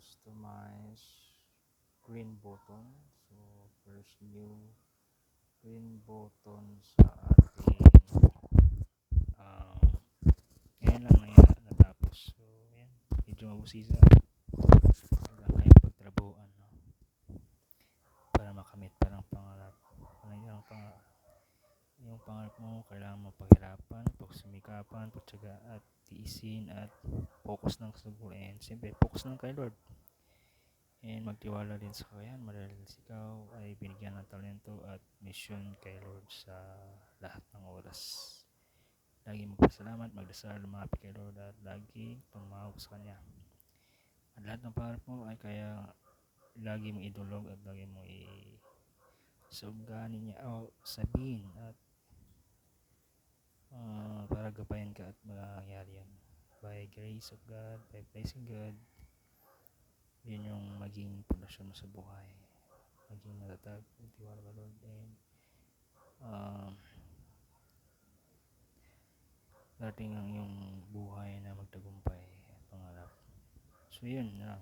customize green button. So, first new green button sa ating um, ngayon lang na natapos. So, yan. Medyo mabusisa. Wala kayong pagtrabuhan, no? Para makamit parang pangarap. Ano yung pangarap? Yung pangarap mo, kailangan paghirapan, pagsumikapan, pagtsaga at tiisin at focus ng siguro. And siyempre, focus lang kay Lord. And magtiwala din sa kayan dahil ikaw ay binigyan ng talento at mission kay Lord sa lahat ng oras. Lagi magpasalamat, magdasal, lumapit kay Lord at lagi tumawag sa Kanya. At lahat ng pangarap mo ay kaya lagi mong idulog at lagi mong i subganin niya o sabihin at ah, para gabayan ka at mangyayari yan by grace of God, by blessing God yun yung maging pundasyon mo sa buhay. Maging matatag tiwala ka Lord and um, darating ang iyong buhay na magtagumpay at pangarap. So yun lang